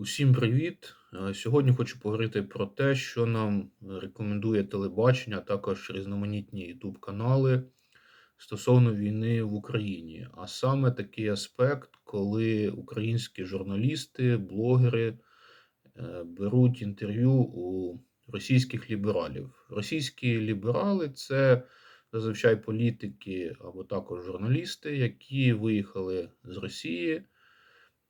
Усім привіт! Е, Сьогодні хочу поговорити про те, що нам рекомендує телебачення, а також різноманітні youtube канали стосовно війни в Україні. А саме такий аспект, коли українські журналісти, блогери е, беруть інтерв'ю у російських лібералів. Російські ліберали це зазвичай політики або також журналісти, які виїхали з Росії,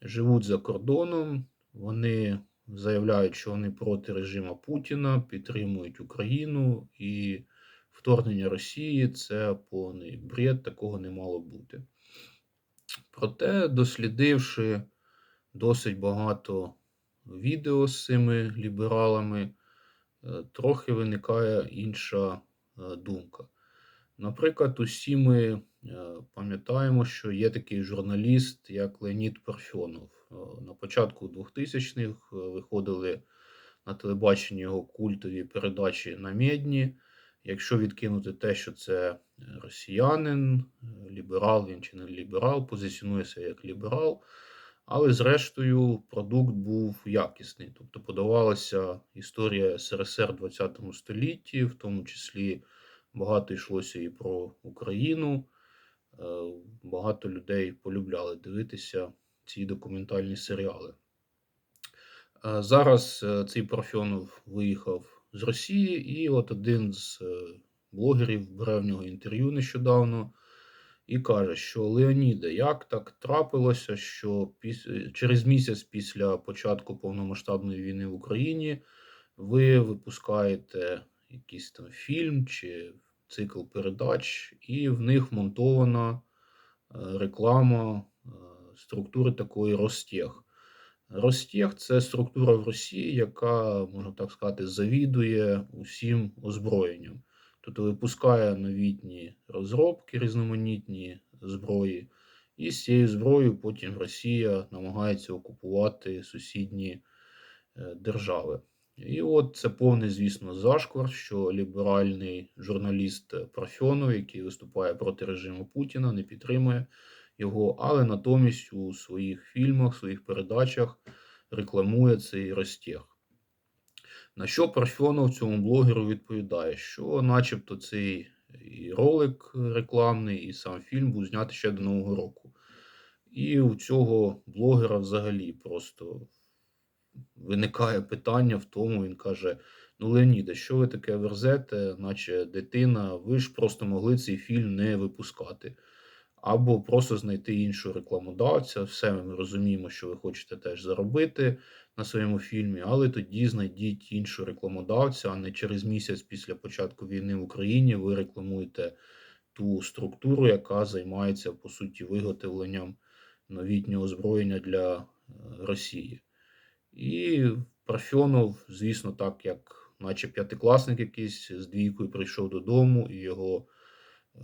живуть за кордоном. Вони заявляють, що вони проти режиму Путіна, підтримують Україну і вторгнення Росії це повний бред, такого не мало бути. Проте, дослідивши досить багато відео з цими лібералами, е, трохи виникає інша е, думка. Наприклад, усі ми е, пам'ятаємо, що є такий журналіст, як Леонід Парфьонов. Е, На початку 2000-х е, виходили на телебаченні його культові передачі на Медні. Якщо відкинути те, що це росіянин, е, ліберал він чи не ліберал, позиціонується як ліберал, але зрештою продукт був якісний. Тобто подавалася історія СРСР в ХХ столітті, в тому числі багато йшлося і про Україну. Багато людей полюбляли дивитися ці документальні серіали. Е, Зараз е, цей Парфьонов виїхав з Росії, і от один з е, блогерів бере в нього інтерв'ю нещодавно і каже, що Леоніде, як так трапилося, що піс- через місяць після початку повномасштабної війни в Україні ви випускаєте якийсь там фільм чи цикл передач, і в них вмонтована е, реклама структури такої Ростех. Ростех це структура в Росії, яка, можна так сказати, завідує усім озброєнням. Тобто випускає новітні розробки, різноманітні зброї, і з цією зброєю потім Росія намагається окупувати сусідні е, держави. І от це повний, звісно, зашквар, що ліберальний журналіст Парфьонов, який виступає проти режиму Путіна, не підтримує його, але натомість у своїх фільмах, своїх передачах рекламує цей Ростех. На що Парфьонов цьому блогеру відповідає, що начебто цей і ролик рекламний, і сам фільм був знятий ще до Нового року. І у цього блогера взагалі просто виникає питання в тому, він каже: Ну, Леоніде, що ви таке верзете, наче дитина, ви ж просто могли цей фільм не випускати. Або просто знайти іншого рекламодавця. Все ми розуміємо, що ви хочете теж заробити на своєму фільмі, але тоді знайдіть іншого рекламодавця, а не через місяць після початку війни в Україні ви рекламуєте ту структуру, яка займається по суті виготовленням новітнього озброєння для е, Росії. І Парфьонов, звісно, так як, наче п'ятикласник якийсь з двійкою прийшов додому, і його е,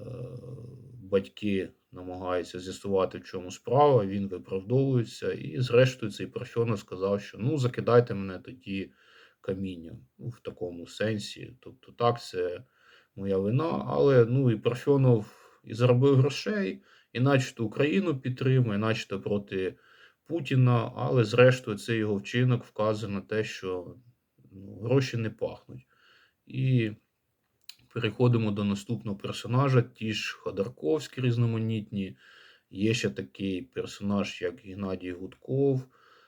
батьки намагаються з'ясувати, в чому справа. Він виправдовується. І, зрештою, цей Парфьонов сказав, що ну закидайте мене тоді камінням. Ну, в такому сенсі. Тобто, так, це моя вина. Але ну і Парфьонов і заробив грошей, і начебто Україну підтримує, начебто проти. Путіна, але зрештою цей його вчинок вказує на те, що ну, гроші не пахнуть. І переходимо до наступного персонажа, ті ж Ходорковські різноманітні. Є ще такий персонаж, як Геннадій Гудков,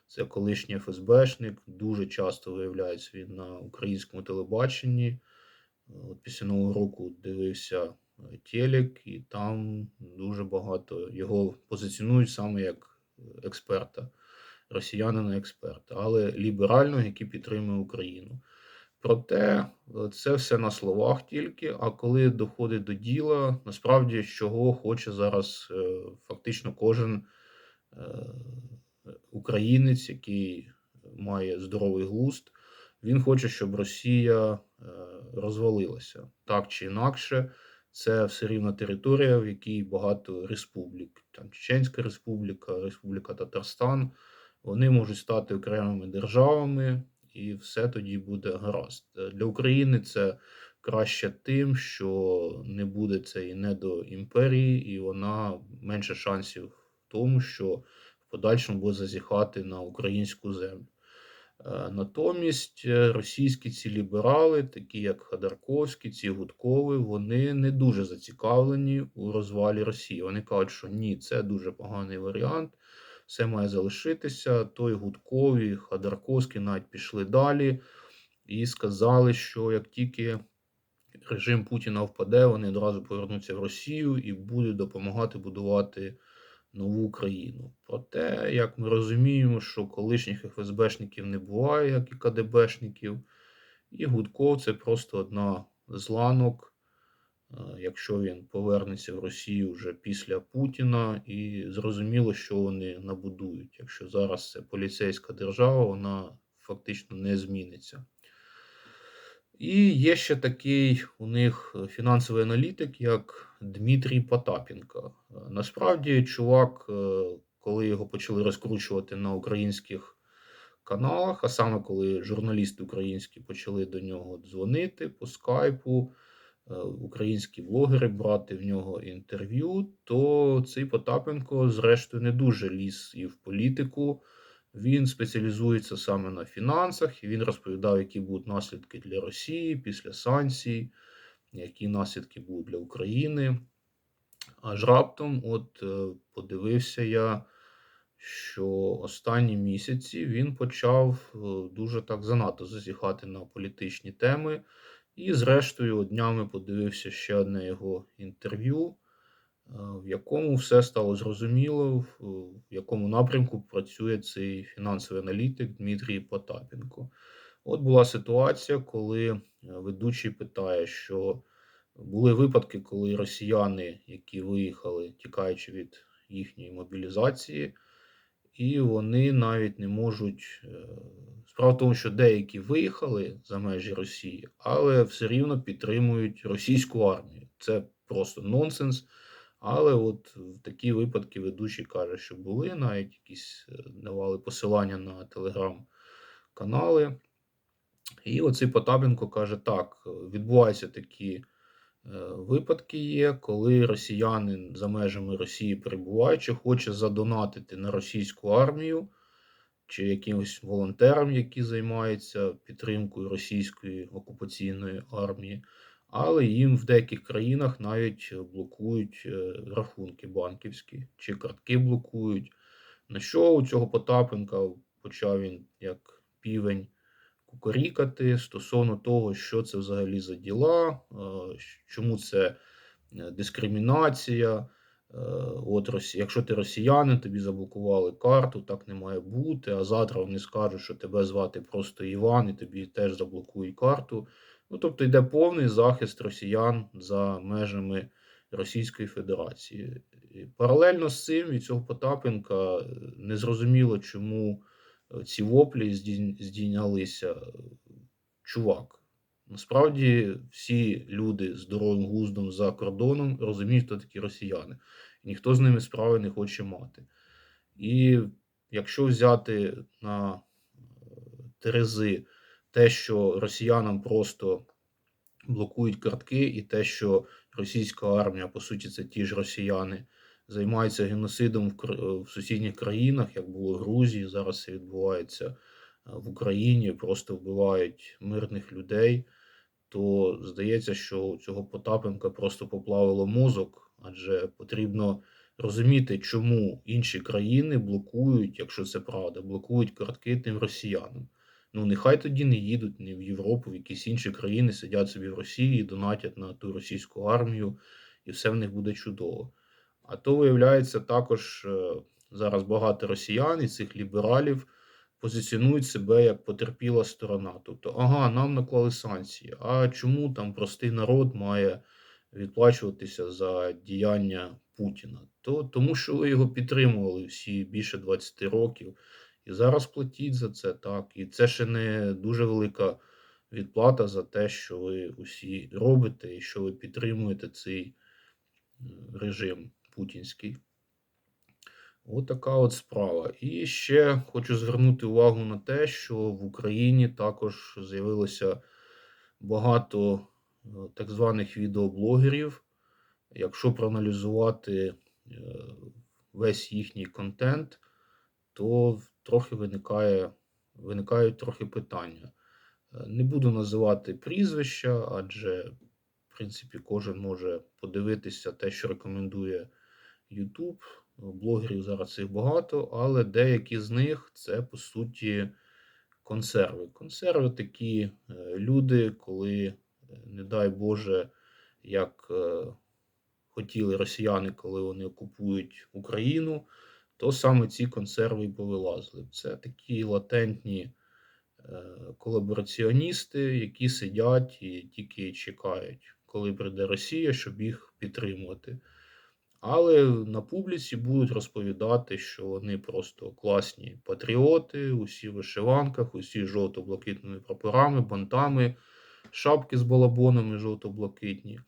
це колишній ФСБшник. Дуже часто виявляється він на українському телебаченні. От після Нового року дивився е, телек, і там дуже багато його позиціонують саме як експерта, росіянина експерта, але ліберального, який підтримує Україну. Проте е, це все на словах тільки. А коли доходить до діла, насправді чого хоче зараз е, фактично кожен е, українець, який має здоровий глузд, він хоче, щоб Росія розвалилася так чи інакше. Це все рівно територія, в якій багато республік, там Чеченська Республіка, Республіка Татарстан. Вони можуть стати окремими державами, і все тоді буде гаразд. Для України це краще тим, що не буде цієї недоімперії, і вона менше шансів в тому, що в подальшому буде зазіхати на українську землю. Е, Натомість е, російські ці ліберали, такі як Ходорковський, ці Гудкови, вони не дуже зацікавлені у розвалі Росії. Вони кажуть, що ні, це дуже поганий варіант, все має залишитися. Той Гудкові, Ходорковський навіть пішли далі і сказали, що як тільки режим Путіна впаде, вони одразу повернуться в Росію і будуть допомагати будувати нову Україну. Проте, як ми розуміємо, що колишніх ФСБшників не буває, як і КДБшників, і Гудков це просто одна з ланок, якщо він повернеться в Росію вже після Путіна, і зрозуміло, що вони набудують. Якщо зараз це поліцейська держава, вона фактично не зміниться. І є ще такий у них фінансовий аналітик, як Дмитрій Потапенко. Е, Насправді, чувак, е, коли його почали розкручувати на українських каналах, а саме коли журналісти українські почали до нього дзвонити по скайпу, е, українські блогери брати в нього інтерв'ю, то цей Потапенко, зрештою, не дуже ліз і в політику. Він спеціалізується саме на фінансах, і він розповідав, які будуть наслідки для Росії після санкцій, які наслідки будуть для України. Аж раптом, от е, подивився я, що останні місяці він почав е, дуже так занадто зазіхати на політичні теми. І, зрештою, днями подивився ще одне його інтерв'ю, е, в якому все стало зрозуміло, в якому напрямку працює цей фінансовий аналітик Дмитрій Потапенко. От була ситуація, коли е, ведучий питає, що були випадки, коли росіяни, які виїхали, тікаючи від їхньої мобілізації, і вони навіть не можуть. е, Справа в тому, що деякі виїхали за межі Росії, але все рівно підтримують російську армію. Це просто нонсенс. Але от в такі випадки ведучий каже, що були навіть якісь е, давали посилання на телеграм-канали. І оцей Потапенко каже: так, відбуваються такі випадки є, коли росіянин за межами Росії перебуваючи, хоче задонатити на російську армію чи якимось волонтерам, які займаються підтримкою російської окупаційної армії, але їм в деяких країнах навіть блокують е, рахунки банківські чи картки блокують. На що у цього Потапенка почав він як півень кукарікати стосовно того, що це взагалі за діла, чому це е, дискримінація. Е, От якщо ти росіянин, тобі заблокували карту, так не має бути. А завтра вони скажуть, що тебе звати просто Іван, і тобі теж заблокують карту. Ну тобто йде повний захист росіян за межами Російської Федерації. І паралельно з цим від цього Потапенка е, незрозуміло, чому ці воплі здійнялися. Чувак, насправді всі люди здоровим глуздом за кордоном розуміють, хто такі росіяни. І ніхто з ними справи не хоче мати. І якщо взяти на е, терези те, що росіянам просто блокують картки, і те, що російська армія, по суті, це ті ж росіяни, займаються геноцидом в, в сусідніх країнах, як було в Грузії, зараз це відбувається е, в Україні, просто вбивають мирних людей, то здається, що цього Потапенка просто поплавило мозок, адже потрібно розуміти, чому інші країни блокують, якщо це правда, блокують картки тим росіянам. Ну, нехай тоді не їдуть ні в Європу, в якісь інші країни, сидять собі в Росії, донатять на ту російську армію, і все в них буде чудово. А то, виявляється, також е, зараз багато росіян і цих лібералів позиціонують себе як потерпіла сторона. Тобто, ага, нам наклали санкції. А чому там простий народ має відплачуватися за діяння Путіна? То тому, що ви його підтримували всі більше 20 років. І зараз платіть за це так. І це ще не дуже велика відплата за те, що ви усі робите, і що ви підтримуєте цей е, режим путінський. От така от справа. І ще хочу звернути увагу на те, що в Україні також з'явилося багато е, так званих відеоблогерів. Якщо проаналізувати е, весь їхній контент, то трохи виникає виникають трохи питання. Е, Не буду називати прізвища, адже, в принципі, кожен може подивитися те, що рекомендує YouTube. Блогерів зараз цих багато, але деякі з них це по суті консерви. Консерви такі е, люди, коли, е, не дай Боже, як е, хотіли росіяни, коли вони окупують Україну, то саме ці консерви і повилазили. Це такі латентні колабораціоністи, які сидять і тільки чекають, коли прийде Росія, щоб їх підтримувати. Але на публіці будуть розповідати, що вони просто класні патріоти, усі в вишиванках, усі жовто-блакитними прапорами, бантами, шапки з балабонами жовто-блакитні.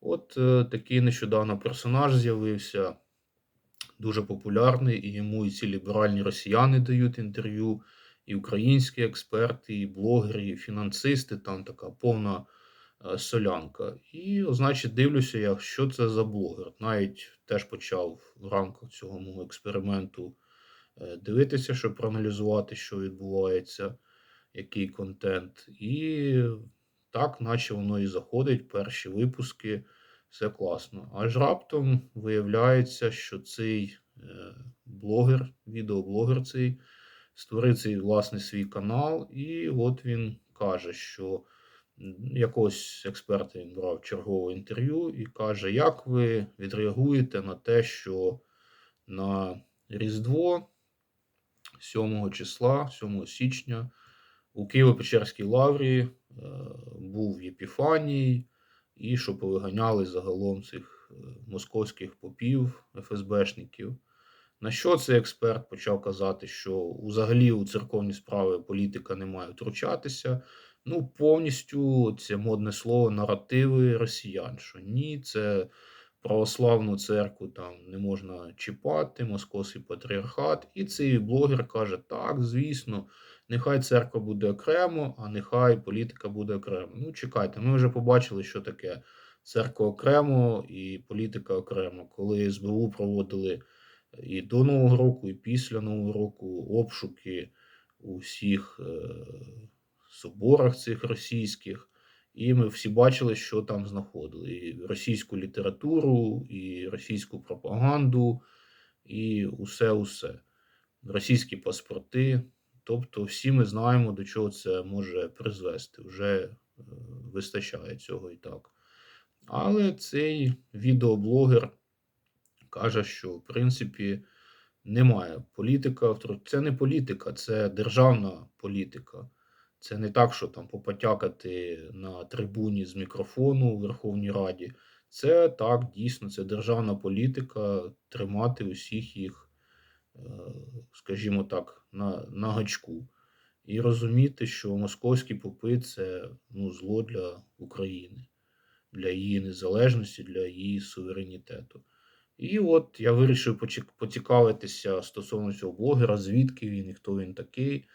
От е, такий нещодавно персонаж з'явився, дуже популярний, і йому і ці ліберальні росіяни дають інтерв'ю, і українські експерти, і блогери, і фінансисти, там така повна солянка. І, значить, дивлюся, я, що це за блогер. Навіть теж почав в рамках цього мого експерименту е, дивитися, щоб проаналізувати, що відбувається, який контент. І так, наче воно і заходить, перші випуски, все класно. Аж раптом виявляється, що цей е, блогер, відеоблогер цей, створив цей власний свій канал, і от він каже, що якогось експерта він брав чергове інтерв'ю і каже, як ви відреагуєте на те, що на Різдво 7 числа, 7 січня, у Києво-Печерській лаврі е, був Єпіфаній, і що повиганяли загалом цих е, московських попів, ФСБшників. На що цей експерт почав казати, що взагалі у церковні справи політика не має втручатися. Ну, повністю це модне слово наративи росіян. Що ні, це православну церкву там не можна чіпати, московський патріархат. І цей блогер каже: так, звісно, нехай церква буде окремо, а нехай політика буде окремо. Ну, чекайте, ми вже побачили, що таке церква окремо і політика окремо, коли СБУ проводили і до Нового року, і після Нового року обшуки у всіх е, соборах цих російських. І ми всі бачили, що там знаходили: і російську літературу, і російську пропаганду, і усе-усе. Російські паспорти. Тобто, всі ми знаємо, до чого це може призвести. Вже е, вистачає цього і так. Але цей відеоблогер каже, що в принципі немає політика. Це не політика, це державна політика. Це не так, що там попотякати на трибуні з мікрофону у Верховній Раді. Це так, дійсно, це державна політика тримати усіх їх, е, скажімо так, на, на гачку. І розуміти, що московські попи це ну, зло для України, для її незалежності, для її суверенітету. І от я вирішив поцікавитися стосовно цього блогера, звідки він і хто він такий.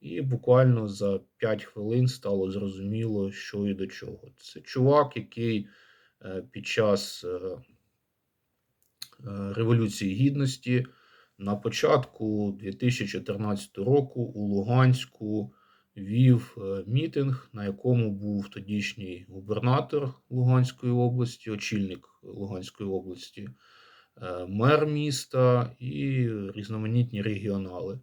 І буквально за 5 хвилин стало зрозуміло, що і до чого. Це чувак, який е, під час е, е, Революції Гідності на початку 2014 року у Луганську вів мітинг, на якому був тодішній губернатор Луганської області, очільник Луганської області, мер міста і різноманітні регіонали.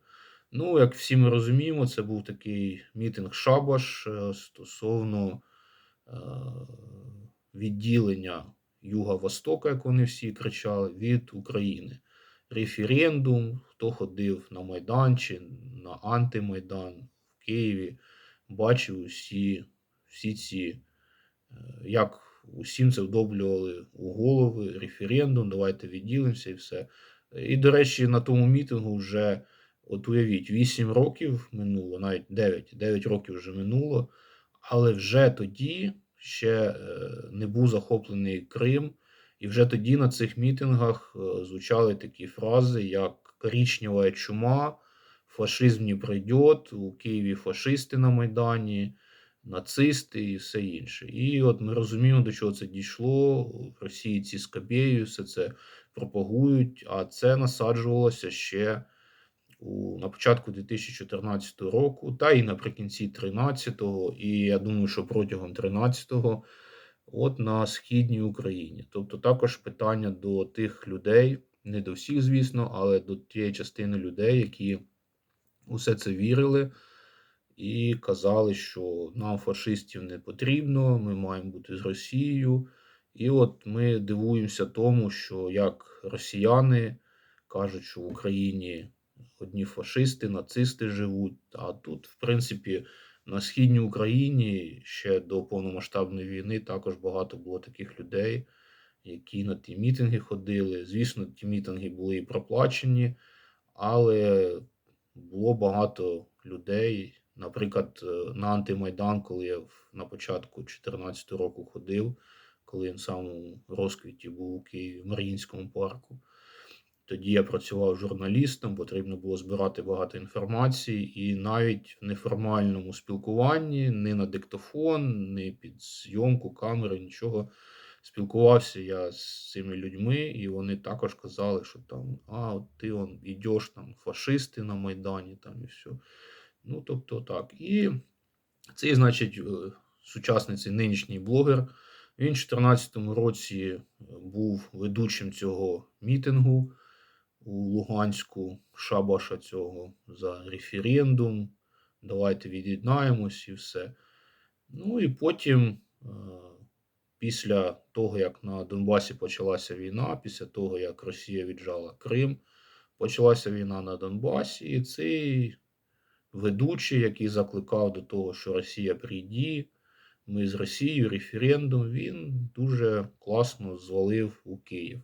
Ну, як всі ми розуміємо, це був такий мітинг Шабаш е, стосовно е, відділення Юга-Востока, як вони всі кричали, від України. Референдум, хто ходив на Майдан чи на антимайдан в Києві, бачив усі, всі ці, е, як усім це вдоблювали у голови, референдум, давайте відділимося і все. І, до речі, на тому мітингу вже, от уявіть, 8 років минуло, навіть 9, 9 років вже минуло, але вже тоді ще е, не був захоплений Крим, і вже тоді на цих мітингах е, звучали такі фрази, як коричнева чума, фашизм не пройде, у Києві фашисти на Майдані, нацисти і все інше. І от ми розуміємо, до чого це дійшло. В Росії ці скабєї все це пропагують, а це насаджувалося ще у, на початку 2014 року, та і наприкінці 13-го, і я думаю, що протягом 13-го, от на східній Україні. Тобто також питання до тих людей, не до всіх, звісно, але до тієї частини людей, які усе це вірили і казали, що нам фашистів не потрібно, ми маємо бути з Росією. І от ми дивуємося тому, що як росіяни кажуть, що в Україні одні фашисти, нацисти живуть. А тут, в принципі, на східній Україні ще до повномасштабної війни також багато було таких людей, які на ті мітинги ходили. Звісно, ті мітинги були і проплачені, але було багато людей. Наприклад, е, на антимайдан, коли я на початку 2014 року ходив, коли він в самому розквіті був у Києві в Мар'їнському парку. Тоді я працював журналістом, потрібно було збирати багато інформації, і навіть в неформальному спілкуванні, не на диктофон, не під зйомку камери, нічого. Спілкувався я з цими людьми, і вони також казали, що там, а, от ти он ідеш там, фашисти на Майдані, там і все. Ну, тобто так. І цей, значить, е, сучасний цей нинішній блогер. Він в 2014 році був ведучим цього мітингу у Луганську, шабаша цього за референдум. Давайте від'єднаємось і все. Ну і потім, е, після того, як на Донбасі почалася війна, після того, як Росія віджала Крим, почалася війна на Донбасі, і цей ведучий, який закликав до того, що Росія прийді, ми з Росією, референдум, він дуже класно звалив у Київ.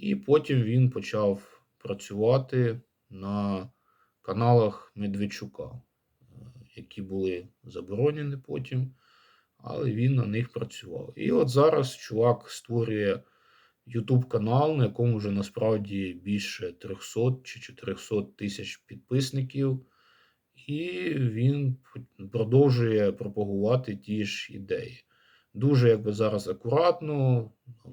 І потім він почав працювати на каналах Медведчука, е, які були заборонені потім, але він на них працював. І от зараз чувак створює YouTube канал, на якому вже насправді більше 300 чи 400 тисяч підписників. І він продовжує пропагувати ті ж ідеї. Дуже якби зараз акуратно,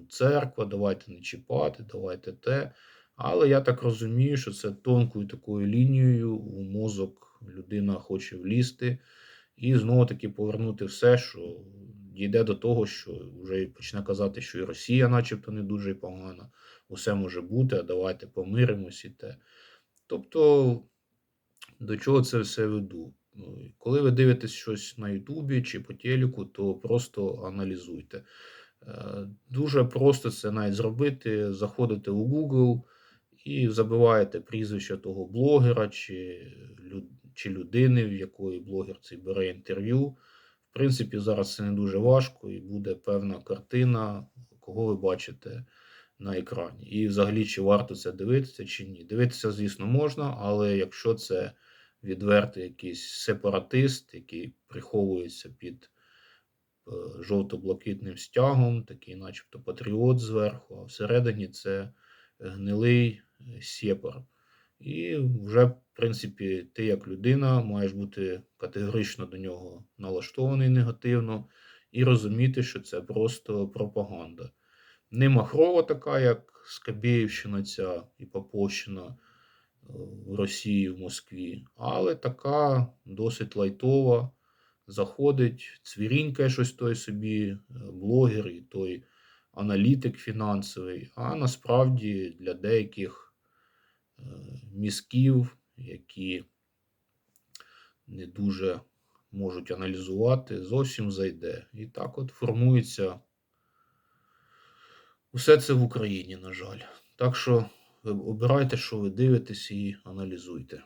церква, давайте не чіпати, давайте те. Але я так розумію, що це тонкою такою лінією у мозок людина хоче влізти і знову таки повернути все, що дійде до того, що вже почне казати, що і Росія, начебто, не дуже погана, усе може бути, а давайте помиримось і те. Тобто, до чого це все веду? Ну, Коли ви дивитесь щось на Ютубі чи по телеку, то просто аналізуйте. Е, Дуже просто це навіть зробити. Заходите у Google і забиваєте прізвище того блогера чи, чи людини, в якої блогер цей бере інтерв'ю. В принципі, зараз це не дуже важко, і буде певна картина, кого ви бачите на екрані. І взагалі, чи варто це дивитися, чи ні. Дивитися, звісно, можна, але якщо це відвертий якийсь сепаратист, який приховується під е, жовто-блакитним стягом, такий, начебто, патріот зверху, а всередині це гнилий е, сєпар. І вже, в принципі, ти як людина маєш бути категорично до нього налаштований негативно і розуміти, що це просто пропаганда. Не махрова така, як Скабєївщина ця і Поповщина в Росії, в Москві, але така досить лайтова. Заходить, цвірінькає щось той собі, е, блогер і той аналітик фінансовий, а насправді для деяких е, мізків, які не дуже можуть аналізувати, зовсім зайде. І так от формується усе це в Україні, на жаль. Так що обирайте, що ви дивитесь і аналізуйте.